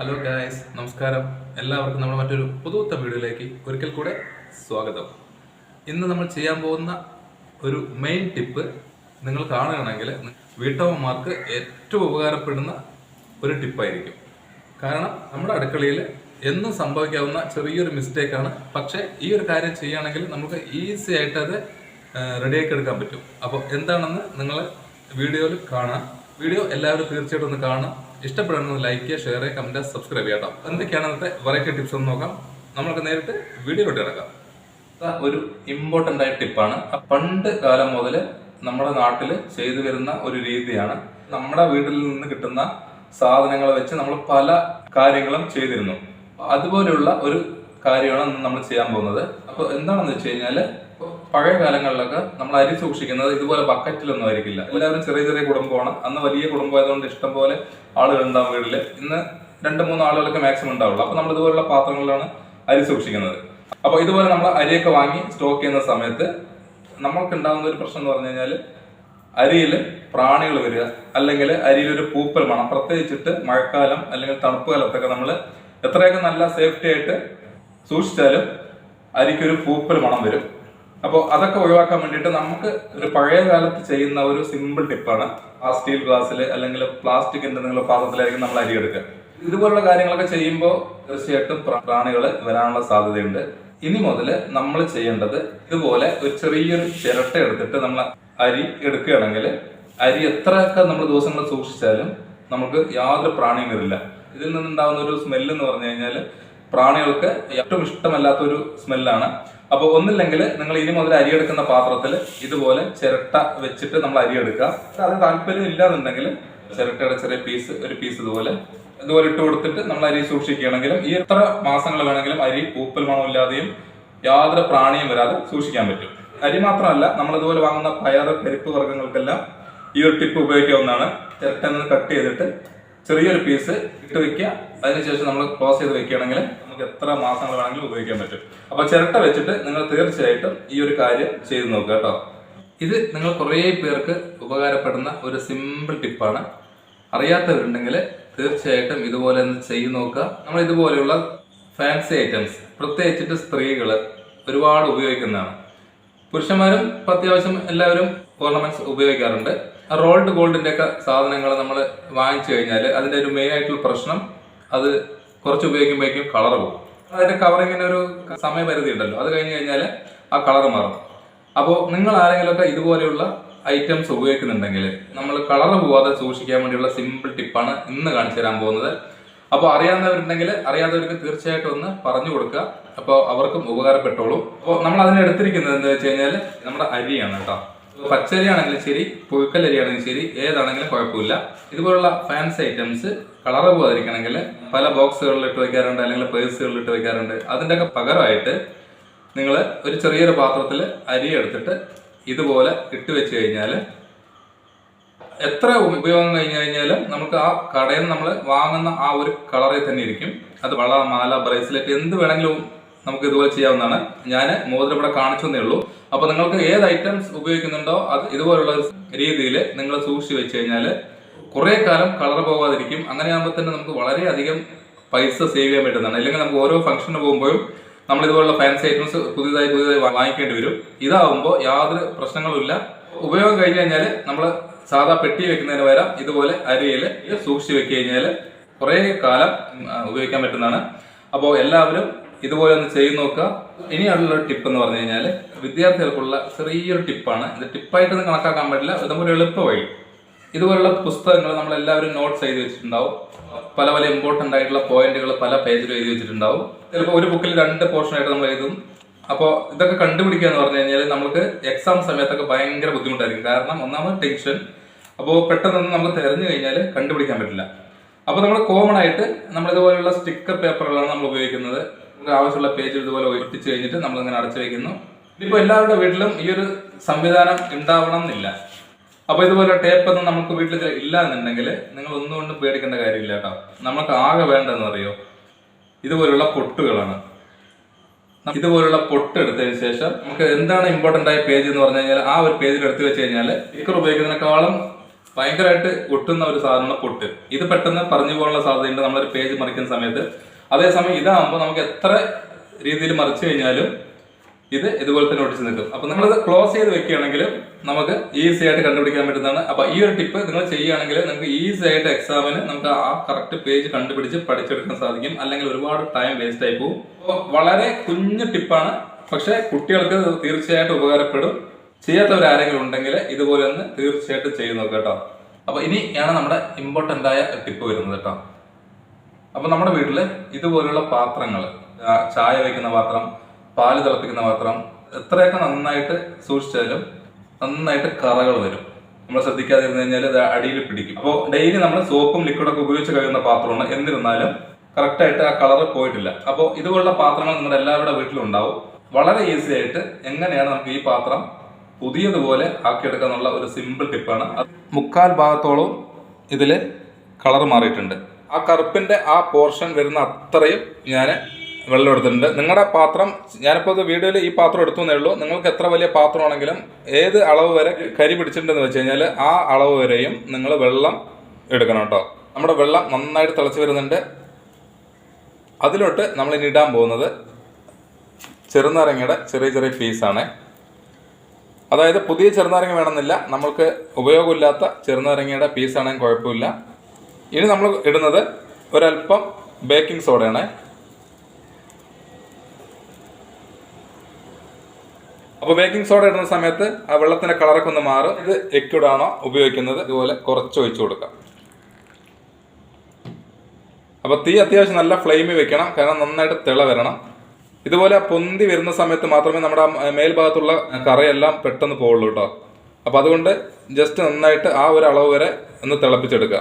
Hello guys നമസ്കാരം. എല്ലാവർക്കും നമ്മുടെ മറ്റൊരു പുതുത്ത വീഡിയോയിലേക്ക് ഒരിക്കൽ കൂടെ സ്വാഗതം. ഇന്ന് നമ്മൾ ചെയ്യാൻ പോകുന്ന ഒരു മെയിൻ ടിപ്പ് നിങ്ങൾ കാണുകയാണെങ്കിൽ വീട്ടമ്മമാർക്ക് ഏറ്റവും ഉപകാരപ്പെടുന്ന ഒരു ടിപ്പായിരിക്കും കാരണം നമ്മുടെ അടുക്കളയിൽ എന്നും സംഭവിക്കാവുന്ന ചെറിയൊരു മിസ്റ്റേക്കാണ് പക്ഷേ ഈ ഒരു കാര്യം ചെയ്യുകയാണെങ്കിൽ നമുക്ക് ഈസി ആയിട്ട് അത് റെഡിയാക്കി എടുക്കാൻ പറ്റും. അപ്പോൾ എന്താണെന്ന് നിങ്ങൾ വീഡിയോയിൽ കാണാം. വീഡിയോ എല്ലാവരും തീർച്ചയായിട്ടും ഒന്ന് കാണാം. ഇഷ്ടപ്പെടുന്നത് ലൈക്ക് ചെയ്യുക ഷെയർ ചെയ്യുക കമന്റ് സബ്സ്ക്രൈബ് ചെയ്യാം കേട്ടോ എന്തൊക്കെയാണ് അന്നത്തെ വെറൈറ്റി ടിപ്സ് എന്ന് നോക്കാം. നമ്മൾക്ക് നേരിട്ട് വീഡിയോയിലോട്ട് ഇറക്കാം ഒരു ഇമ്പോർട്ടന്റ് ആയ ടിപ്പാണ് പണ്ട് കാലം മുതൽ നമ്മുടെ നാട്ടിൽ ചെയ്തു വരുന്ന ഒരു രീതിയാണ് നമ്മുടെ വീട്ടിൽ നിന്ന് കിട്ടുന്ന സാധനങ്ങൾ വെച്ച് നമ്മൾ പല കാര്യങ്ങളും ചെയ്തിരുന്നു. അതുപോലെയുള്ള ഒരു കാര്യമാണ് നമ്മൾ ചെയ്യാൻ പോകുന്നത്. അപ്പോൾ എന്താണെന്ന് വെച്ച് കഴിഞ്ഞാൽ പഴയ കാലങ്ങളിലൊക്കെ നമ്മൾ അരി സൂക്ഷിക്കുന്നത് ഇതുപോലെ ബക്കറ്റിലൊന്നും ആയിരിക്കില്ല. എല്ലാവരും ചെറിയ ചെറിയ കുടുംബമാണ്. അന്ന് വലിയ കുടുംബമായതുകൊണ്ട് ഇഷ്ടം പോലെ ആളുകൾ ഉണ്ടാവും വീട്ടിൽ. ഇന്ന് രണ്ട് മൂന്ന് ആളുകളൊക്കെ മാക്സിമം ഉണ്ടാവുള്ളൂ. അപ്പൊ നമ്മൾ ഇതുപോലുള്ള പാത്രങ്ങളിലാണ് അരി സൂക്ഷിക്കുന്നത്. അപ്പൊ ഇതുപോലെ നമ്മൾ അരിയൊക്കെ വാങ്ങി സ്റ്റോക്ക് ചെയ്യുന്ന സമയത്ത് നമ്മൾക്ക് ഉണ്ടാകുന്ന ഒരു പ്രശ്നം എന്ന് പറഞ്ഞു കഴിഞ്ഞാൽ അരിയിൽ പ്രാണികൾ വരിക അല്ലെങ്കിൽ അരിയിൽ ഒരു പൂപ്പൽ മണം പ്രത്യേകിച്ചിട്ട് മഴക്കാലം അല്ലെങ്കിൽ തണുപ്പ് കാലത്തൊക്കെ നമ്മൾ എത്രയൊക്കെ നല്ല സേഫ്റ്റി ആയിട്ട് സൂക്ഷിച്ചാലും അരിക്കൊരു പൂപ്പൽ മണം വരും. അപ്പോൾ അതൊക്കെ ഒഴിവാക്കാൻ വേണ്ടിയിട്ട് നമുക്ക് ഒരു പഴയ കാലത്ത് ചെയ്യുന്ന ഒരു സിമ്പിൾ ടിപ്പാണ് ആ സ്റ്റീൽ ഗ്ലാസ്സിൽ അല്ലെങ്കിൽ പ്ലാസ്റ്റിക് എന്തെങ്കിലും പാത്രത്തിലായിരിക്കും നമ്മൾ അരി എടുക്കുക. ഇതുപോലുള്ള കാര്യങ്ങളൊക്കെ ചെയ്യുമ്പോൾ തീർച്ചയായിട്ടും പ്രാണികൾ വരാനുള്ള സാധ്യതയുണ്ട്. ഇനി മുതൽ നമ്മൾ ചെയ്യേണ്ടത് ഇതുപോലെ ഒരു ചെറിയൊരു ചിരട്ട എടുത്തിട്ട് നമ്മൾ അരി എടുക്കുകയാണെങ്കിൽ അരി എത്രയൊക്കെ നമ്മൾ ദിവസങ്ങൾ സൂക്ഷിച്ചാലും നമുക്ക് യാതൊരു പ്രാണിയും വരില്ല. ഇതിൽ നിന്നുണ്ടാകുന്ന ഒരു സ്മെല്ല് എന്ന് പറഞ്ഞു കഴിഞ്ഞാൽ പ്രാണികൾക്ക് ഏറ്റവും ഇഷ്ടമല്ലാത്ത ഒരു സ്മെല്ലാണ് അപ്പോൾ ഒന്നില്ലെങ്കിൽ നിങ്ങൾ ഇനി മുതൽ അരി എടുക്കുന്ന പാത്രത്തിൽ ഇതുപോലെ ചിരട്ട വെച്ചിട്ട് നമ്മൾ അരി എടുക്കുക. അത് താല്പര്യം ഇല്ലാന്നുണ്ടെങ്കിൽ ചിരട്ടയുടെ ചെറിയ പീസ് ഒരു പീസ് ഇതുപോലെ ഇതുപോലെ ഇട്ട് കൊടുത്തിട്ട് നമ്മൾ അരി സൂക്ഷിക്കുകയാണെങ്കിലും ഈ എത്ര മാസങ്ങൾ വേണമെങ്കിലും അരി പൂപ്പൽ മണമില്ലാതെയും യാതൊരു പ്രാണിയും വരാതെ സൂക്ഷിക്കാൻ പറ്റും. അരി മാത്രമല്ല നമ്മൾ ഇതുപോലെ വാങ്ങുന്ന പയർ പരിപ്പ് വർഗങ്ങൾക്കെല്ലാം ഈ ഒരു ടിപ്പ് ഉപയോഗിക്കാവുന്നതാണ്. ചിരട്ട നിന്ന് കട്ട് ചെയ്തിട്ട് ചെറിയൊരു പീസ് ഇട്ട് വെക്കുക. അതിനുശേഷം നമ്മൾ ക്ലോസ് ചെയ്ത് വെക്കുകയാണെങ്കിൽ നമുക്ക് എത്ര മാസങ്ങൾ വേണമെങ്കിലും ഉപയോഗിക്കാൻ പറ്റും. അപ്പോൾ ചിരട്ട വെച്ചിട്ട് നിങ്ങൾ തീർച്ചയായിട്ടും ഈ ഒരു കാര്യം ചെയ്തു നോക്കുക കേട്ടോ. ഇത് നിങ്ങൾ കുറേ പേർക്ക് ഉപകാരപ്പെടുന്ന ഒരു സിമ്പിൾ ടിപ്പാണ് അറിയാത്തവരുണ്ടെങ്കിൽ തീർച്ചയായിട്ടും ഇതുപോലെ ഒന്ന് ചെയ്തു നോക്കുക. നമ്മൾ ഇതുപോലെയുള്ള ഫാൻസി ഐറ്റംസ് പ്രത്യേകിച്ചിട്ട് സ്ത്രീകൾ ഒരുപാട് ഉപയോഗിക്കുന്നതാണ്. പുരുഷന്മാരും അത്യാവശ്യം എല്ലാവരും ഓർണമെന്റ്സ് ഉപയോഗിക്കാറുണ്ട്. റോൾഡ് ഗോൾഡിന്റെ ഒക്കെ സാധനങ്ങൾ നമ്മൾ വാങ്ങിച്ചു കഴിഞ്ഞാൽ അതിന്റെ ഒരു മെയിൻ ആയിട്ടുള്ള പ്രശ്നം അത് കുറച്ച് ഉപയോഗിക്കുമ്പോഴേക്കും കളർ പോകും. അതിന്റെ കവറിങ്ങിന് ഒരു സമയപരിധി ഉണ്ടല്ലോ. അത് കഴിഞ്ഞ് കഴിഞ്ഞാൽ ആ കളർ മാറും. അപ്പോൾ നിങ്ങൾ ആരെങ്കിലുമൊക്കെ ഇതുപോലെയുള്ള ഐറ്റംസ് ഉപയോഗിക്കുന്നുണ്ടെങ്കിൽ നമ്മൾ കളർ പോവാതെ സൂക്ഷിക്കാൻ വേണ്ടിയുള്ള സിമ്പിൾ ടിപ്പാണ് ഇന്ന് കാണിച്ചു തരാൻ പോകുന്നത്. അപ്പോൾ അറിയാവുന്നവരുണ്ടെങ്കിൽ അറിയാത്തവർക്ക് തീർച്ചയായിട്ടും ഒന്ന് പറഞ്ഞു കൊടുക്കുക. അപ്പോൾ അവർക്കും ഉപകാരപ്പെട്ടോളൂ. അപ്പോൾ നമ്മൾ അതിന് എടുത്തിരിക്കുന്നത് എന്താ വെച്ച് കഴിഞ്ഞാൽ നമ്മുടെ അരിയാണ് കേട്ടോ. പച്ചരി ആണെങ്കിലും ശരി പുഴുക്കലരി ആണെങ്കിലും ശരി ഏതാണെങ്കിലും കുഴപ്പമില്ല. ഇതുപോലുള്ള ഫാൻസി ഐറ്റംസ് കളർ പോകാതിരിക്കണമെങ്കിൽ പല ബോക്സുകളിൽ ഇട്ട് വെക്കാറുണ്ട് അല്ലെങ്കിൽ പേഴ്സുകളിൽ ഇട്ട് വെക്കാറുണ്ട്. അതിന്റെയൊക്കെ പകരമായിട്ട് നിങ്ങൾ ഒരു ചെറിയൊരു പാത്രത്തിൽ അരി എടുത്തിട്ട് ഇതുപോലെ ഇട്ട് വെച്ച് കഴിഞ്ഞാൽ എത്ര ഉപയോഗം കഴിഞ്ഞു കഴിഞ്ഞാലും നമുക്ക് ആ കടയിൽ നമ്മൾ വാങ്ങുന്ന ആ ഒരു കളറിൽ തന്നെ ഇരിക്കും. അത് വള മാല ബ്രേസ്ലെറ്റ് എന്ത് വേണമെങ്കിലും നമുക്ക് ഇതുപോലെ ചെയ്യാവുന്നതാണ്. ഞാൻ മോതിരം ഇവിടെ കാണിച്ചു തന്നേ ഉള്ളൂ. അപ്പൊ നിങ്ങൾക്ക് ഏത് ഐറ്റംസ് ഉപയോഗിക്കുന്നുണ്ടോ അത് ഇതുപോലുള്ള രീതിയിൽ നിങ്ങൾ സൂക്ഷിച്ചു വെച്ച് കഴിഞ്ഞാൽ കുറെ കാലം കളർ പോകാതിരിക്കും അങ്ങനെയാകുമ്പോൾ തന്നെ നമുക്ക് വളരെയധികം പൈസ സേവ് ചെയ്യാൻ പറ്റുന്നതാണ്. അല്ലെങ്കിൽ നമുക്ക് ഓരോ ഫംഗ്ഷന് പോകുമ്പോഴും നമ്മൾ ഇതുപോലുള്ള ഫാൻസി ഐറ്റംസ് പുതിയതായി പുതിയതായി വാങ്ങിക്കേണ്ടി വരും. ഇതാവുമ്പോൾ യാതൊരു പ്രശ്നങ്ങളുമില്ല. ഉപയോഗം കഴിഞ്ഞ് കഴിഞ്ഞാൽ നമ്മൾ സാധാ പെട്ടി വെക്കുന്നതിന് പകരം ഇതുപോലെ അരിയിൽ സൂക്ഷിച്ച് വെച്ച് കഴിഞ്ഞാൽ കുറേ കാലം ഉപയോഗിക്കാൻ പറ്റുന്നതാണ്. അപ്പോൾ എല്ലാവരും ഇതുപോലെ ഒന്ന് ചെയ്തു നോക്കുക. ഇനിയുള്ള ടിപ്പ് എന്ന് പറഞ്ഞു കഴിഞ്ഞാൽ വിദ്യാർത്ഥികൾക്കുള്ള ചെറിയൊരു ടിപ്പാണ് ഇത് ടിപ്പായിട്ടൊന്നും കണക്കാക്കാൻ പറ്റില്ല. ഇത് നമ്മുടെ എളുപ്പ വഴി. ഇതുപോലുള്ള പുസ്തകങ്ങൾ നമ്മൾ എല്ലാവരും നോട്ട്സ് എഴുതി വെച്ചിട്ടുണ്ടാവും. പല പല ഇമ്പോർട്ടന്റ് ആയിട്ടുള്ള പോയിന്റുകൾ പല പേജിലും എഴുതി വെച്ചിട്ടുണ്ടാവും. ചിലപ്പോൾ ഒരു ബുക്കിൽ രണ്ട് പോർഷനായിട്ട് നമ്മൾ എഴുതും. അപ്പോൾ ഇതൊക്കെ കണ്ടുപിടിക്കുക എന്ന് പറഞ്ഞു കഴിഞ്ഞാൽ നമുക്ക് എക്സാം സമയത്തൊക്കെ ഭയങ്കര ബുദ്ധിമുട്ടായിരിക്കും. കാരണം ഒന്നാമത് ടെൻഷൻ അപ്പോൾ പെട്ടെന്ന് നമുക്ക് തിരഞ്ഞു കഴിഞ്ഞാൽ കണ്ടുപിടിക്കാൻ പറ്റില്ല. അപ്പോൾ നമ്മൾ കോമൺ ആയിട്ട് നമ്മൾ ഇതുപോലെയുള്ള സ്റ്റിക്കർ പേപ്പറുകളാണ് നമ്മൾ ഉപയോഗിക്കുന്നത്. നമുക്ക് ആവശ്യമുള്ള പേജ് ഇതുപോലെ ഒട്ടിച്ച് കഴിഞ്ഞിട്ട് നമ്മൾ ഇങ്ങനെ അടച്ചു വയ്ക്കുന്നു ഇപ്പോൾ എല്ലാവരുടെ വീട്ടിലും ഈ ഒരു സംവിധാനം ഉണ്ടാവണം എന്നില്ല. അപ്പൊ ഇതുപോലെ ടേപ്പ് ഒന്നും നമുക്ക് വീട്ടിൽ ഇല്ല എന്നുണ്ടെങ്കിൽ നിങ്ങൾ ഒന്നുകൊണ്ടും പേടിക്കേണ്ട കാര്യമില്ല കേട്ടോ. നമുക്ക് ആകെ വേണ്ടെന്ന് അറിയോ ഇതുപോലുള്ള പൊട്ടുകളാണ്. ഇതുപോലുള്ള പൊട്ട് എടുത്തതിന് ശേഷം നമുക്ക് എന്താണ് ഇമ്പോർട്ടന്റ് ആയ പേജ് എന്ന് പറഞ്ഞു കഴിഞ്ഞാൽ ആ ഒരു പേജിൽ എടുത്തു വെച്ച് കഴിഞ്ഞാൽ സ്റ്റിക്കർ ഉപയോഗിക്കുന്നതിനേക്കാളും ഭയങ്കരമായിട്ട് ഒട്ടുന്ന ഒരു സാധനമാണ് പൊട്ട്. ഇത് പെട്ടെന്ന് പറഞ്ഞു പോകാനുള്ള സാധ്യതയുണ്ട്. നമ്മളൊരു പേജ് മറിക്കുന്ന സമയത്ത്. അതേസമയം ഇതാകുമ്പോൾ നമുക്ക് എത്ര രീതിയിൽ മറിച്ചു കഴിഞ്ഞാലും ഇത് ഇതുപോലെ തന്നെ ഒട്ടിച്ച് നിൽക്കും. അപ്പൊ നിങ്ങൾ ക്ലോസ് ചെയ്ത് വെക്കുകയാണെങ്കിൽ നമുക്ക് ഈസി ആയിട്ട് കണ്ടുപിടിക്കാൻ പറ്റുന്നതാണ്. അപ്പൊ ഈ ഒരു ടിപ്പ് നിങ്ങൾ ചെയ്യുകയാണെങ്കിൽ നിങ്ങൾക്ക് ഈസി ആയിട്ട് എക്സാമിന് നമുക്ക് ആ കറക്റ്റ് പേജ് കണ്ടുപിടിച്ച് പഠിച്ചെടുക്കാൻ സാധിക്കും. അല്ലെങ്കിൽ ഒരുപാട് ടൈം വേസ്റ്റ് ആയി പോകും. അപ്പോൾ വളരെ കുഞ്ഞു ടിപ്പാണ് പക്ഷെ കുട്ടികൾക്ക് തീർച്ചയായിട്ടും ഉപകാരപ്പെടും. ചെയ്യാത്തവർ ആരെങ്കിലും ഉണ്ടെങ്കിൽ ഇതുപോലെ ഒന്ന് തീർച്ചയായിട്ടും ചെയ്ത് നോക്കുക കേട്ടോ. അപ്പൊ ഇനിയാണ് നമ്മുടെ ഇമ്പോർട്ടന്റ് ആയ ടിപ്പ് വരുന്നത് കേട്ടോ. അപ്പൊ നമ്മുടെ വീട്ടിൽ ഇതുപോലുള്ള പാത്രങ്ങൾ ചായ വയ്ക്കുന്ന പാത്രം പാൽ തിളപ്പിക്കുന്ന പാത്രം എത്രയൊക്കെ നന്നായിട്ട് സൂക്ഷിച്ചാലും നന്നായിട്ട് കറകൾ വരും. നമ്മൾ ശ്രദ്ധിക്കാതിരുന്നു കഴിഞ്ഞാൽ അത് അടിയിൽ പിടിക്കും. അപ്പോൾ ഡെയിലി നമ്മൾ സോപ്പും ലിക്വിഡൊക്കെ ഉപയോഗിച്ച് കഴിയുന്ന പാത്രമാണ്. എന്നിരുന്നാലും കറക്റ്റായിട്ട് ആ കളർ പോയിട്ടില്ല. അപ്പോൾ ഇതുപോലുള്ള പാത്രങ്ങൾ നമ്മുടെ എല്ലാവരുടെ വീട്ടിലും ഉണ്ടാവും. വളരെ ഈസി ആയിട്ട് എങ്ങനെയാണ് നമുക്ക് ഈ പാത്രം പുതിയതുപോലെ ആക്കിയെടുക്കുക എന്നുള്ള ഒരു സിമ്പിൾ ടിപ്പാണ് മുക്കാൽ ഭാഗത്തോളം ഇതിൽ കളർ മാറിയിട്ടുണ്ട്. ആ കറുപ്പിന്റെ ആ പോർഷൻ വരുന്ന അത്രയും ഞാൻ വെള്ളം എടുത്തിട്ടുണ്ട് നിങ്ങളുടെ പാത്രം ഞാനിപ്പോൾ വീഡിയോയിൽ ഈ പാത്രം എടുത്തു എന്നേ ഉള്ളൂ. നിങ്ങൾക്ക് എത്ര വലിയ പാത്രമാണെങ്കിലും ഏത് അളവ് വരെ കരി പിടിച്ചിട്ടുണ്ടെന്ന് വെച്ച് കഴിഞ്ഞാൽ ആ അളവ് വരെയും നിങ്ങൾ വെള്ളം എടുക്കണം കേട്ടോ. നമ്മുടെ വെള്ളം നന്നായിട്ട് തിളച്ച് വരുന്നുണ്ട്. അതിലോട്ട് നമ്മൾ ഇനി ഇടാൻ പോകുന്നത് ചെറുനാരങ്ങയുടെ ചെറിയ ചെറിയ പീസാണ് അതായത് പുതിയ ചെറുനാരങ്ങ വേണമെന്നില്ല. നമ്മൾക്ക് ഉപയോഗമില്ലാത്ത ചെറുനാരങ്ങയുടെ പീസാണെങ്കിൽ കുഴപ്പമില്ല. ഇനി നമ്മൾ ഇടുന്നത് ഒരല്പം ബേക്കിംഗ് സോഡയാണ് അപ്പോൾ ബേക്കിംഗ് സോഡ ഇടുന്ന സമയത്ത് ആ വെള്ളത്തിന്റെ കളറൊക്കെ ഒന്ന് മാറും. ഇത് ലിക്വിഡാണോ ഉപയോഗിക്കുന്നത്? ഇതുപോലെ കുറച്ച് ഒഴിച്ചു കൊടുക്കാം. അപ്പോൾ തീ അത്യാവശ്യം നല്ല ഫ്ലെയിമിൽ വെക്കണം. കാരണം നന്നായിട്ട് തിള വരണം. ഇതുപോലെ പൊന്തി വരുന്ന സമയത്ത് മാത്രമേ നമ്മുടെ മേൽഭാഗത്തുള്ള കറയെല്ലാം പെട്ടെന്ന് പോവുള്ളൂ കേട്ടോ അപ്പോൾ അതുകൊണ്ട് ജസ്റ്റ് നന്നായിട്ട് ആ ഒരു അളവ് വരെ ഒന്ന് തിളപ്പിച്ചെടുക്കുക.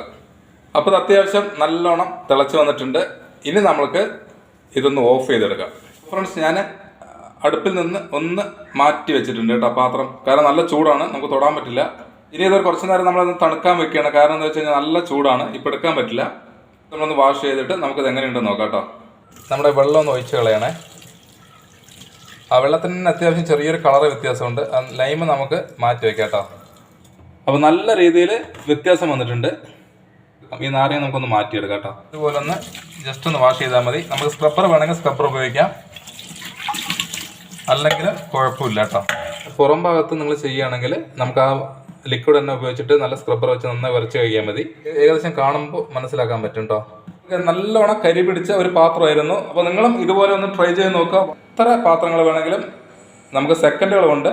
അപ്പോൾ അത്യാവശ്യം നല്ലോണം തിളച്ച് വന്നിട്ടുണ്ട്. ഇനി നമ്മൾക്ക് ഇതൊന്ന് ഓഫ് ചെയ്തെടുക്കാം. ഫ്രണ്ട്സ് ഞാൻ അടുപ്പിൽ നിന്ന് ഒന്ന് മാറ്റി വെച്ചിട്ടുണ്ട് കേട്ടോ പാത്രം. കാരണം നല്ല ചൂടാണ് നമുക്ക് തൊടാൻ പറ്റില്ല. ഇനി ഇതൊരു കുറച്ച് നേരം നമ്മളൊന്ന് തണുക്കാൻ വെക്കുകയാണ്. കാരണം എന്താ വെച്ച് കഴിഞ്ഞാൽ നല്ല ചൂടാണ് ഇപ്പം എടുക്കാൻ പറ്റില്ല. നമ്മളൊന്ന് വാഷ് ചെയ്തിട്ട് നമുക്കിത് എങ്ങനെയുണ്ടെന്ന് നോക്കാം കേട്ടോ. നമ്മുടെ വെള്ളം ഒന്ന് ഒഴിച്ച് കളയണേ. ആ വെള്ളത്തിന് അത്യാവശ്യം ചെറിയൊരു കളർ വ്യത്യാസമുണ്ട്. ലൈമ് നമുക്ക് മാറ്റി വെക്കാം കേട്ടോ. അപ്പോൾ നല്ല രീതിയിൽ വ്യത്യാസം വന്നിട്ടുണ്ട്. ഈ നാരങ്ങ നമുക്കൊന്ന് മാറ്റിയെടുക്കാം കേട്ടോ. ഇതുപോലെ ഒന്ന് ജസ്റ്റ് ഒന്ന് വാഷ് ചെയ്താൽ മതി. നമുക്ക് സ്ക്രബ്ബർ വേണമെങ്കിൽ സ്ക്രബ്ബർ ഉപയോഗിക്കാം. അല്ലെങ്കിൽ കുഴപ്പമില്ല കേട്ടോ. പുറം ഭാഗത്ത് നിങ്ങൾ ചെയ്യുകയാണെങ്കിൽ നമുക്ക് ആ ലിക്വിഡ് തന്നെ ഉപയോഗിച്ചിട്ട് നല്ല സ്ക്രബ്ബർ വെച്ച് നന്നായി വരച്ച് കഴിയാൻ മതി. ഏകദേശം കാണുമ്പോൾ മനസ്സിലാക്കാൻ പറ്റും കേട്ടോ നല്ലോണം കരി പിടിച്ച ഒരു പാത്രമായിരുന്നു. അപ്പോൾ നിങ്ങളും ഇതുപോലെ ഒന്ന് ട്രൈ ചെയ്ത് നോക്കുക. എത്ര പാത്രങ്ങൾ വേണമെങ്കിലും നമുക്ക് സെക്കൻഡുകൾ കൊണ്ട്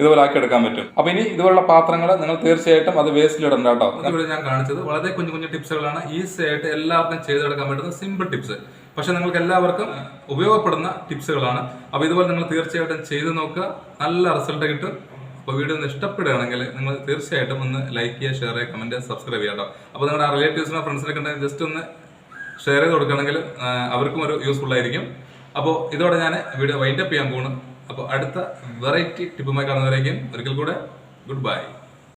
ഇതുപോലെ ആക്കി എടുക്കാൻ പറ്റും. അപ്പൊ ഇനി ഇതുപോലുള്ള പാത്രങ്ങൾ നിങ്ങൾ തീർച്ചയായിട്ടും അത് വേസ്റ്റിൽ ഇടണ്ട കേട്ടോ ഇവിടെ ഞാൻ കാണിച്ചത് വളരെ കുഞ്ഞു കുഞ്ഞു ടിപ്സുകളാണ് ഈസി ആയിട്ട് എല്ലാവർക്കും ചെയ്തെടുക്കാൻ പറ്റുന്ന സിമ്പിൾ ടിപ്സ് പക്ഷെ നിങ്ങൾക്ക് എല്ലാവർക്കും ഉപയോഗപ്പെടുന്ന ടിപ്സുകളാണ്. അപ്പോൾ ഇതുപോലെ നിങ്ങൾ തീർച്ചയായിട്ടും ചെയ്ത് നോക്കുക. നല്ല റിസൾട്ട് കിട്ടും. അപ്പോൾ വീഡിയോ ഒന്ന് ഇഷ്ടപ്പെടുകയാണെങ്കിൽ നിങ്ങൾ തീർച്ചയായിട്ടും ഒന്ന് ലൈക്ക് ചെയ്യുക ഷെയർ ചെയ്യുക കമന്റ് സബ്സ്ക്രൈബ് ചെയ്യാം കേട്ടോ. അപ്പോൾ നിങ്ങളുടെ റിലേറ്റീവ്സിനോ ഫ്രണ്ട്സിനൊക്കെ ഉണ്ടെങ്കിൽ ജസ്റ്റ് ഒന്ന് ഷെയർ ചെയ്ത് കൊടുക്കുകയാണെങ്കിൽ അവർക്കും ഒരു യൂസ്ഫുൾ ആയിരിക്കും. അപ്പോൾ ഇതോടെ ഞാൻ വീഡിയോ വൈൻഡപ്പ് ചെയ്യാൻ പോകുന്നു അപ്പോൾ അടുത്ത വെറൈറ്റി ടിപ്പുമായി കാണുന്നവരേക്കും ഒരിക്കൽ കൂടെ ഗുഡ് ബൈ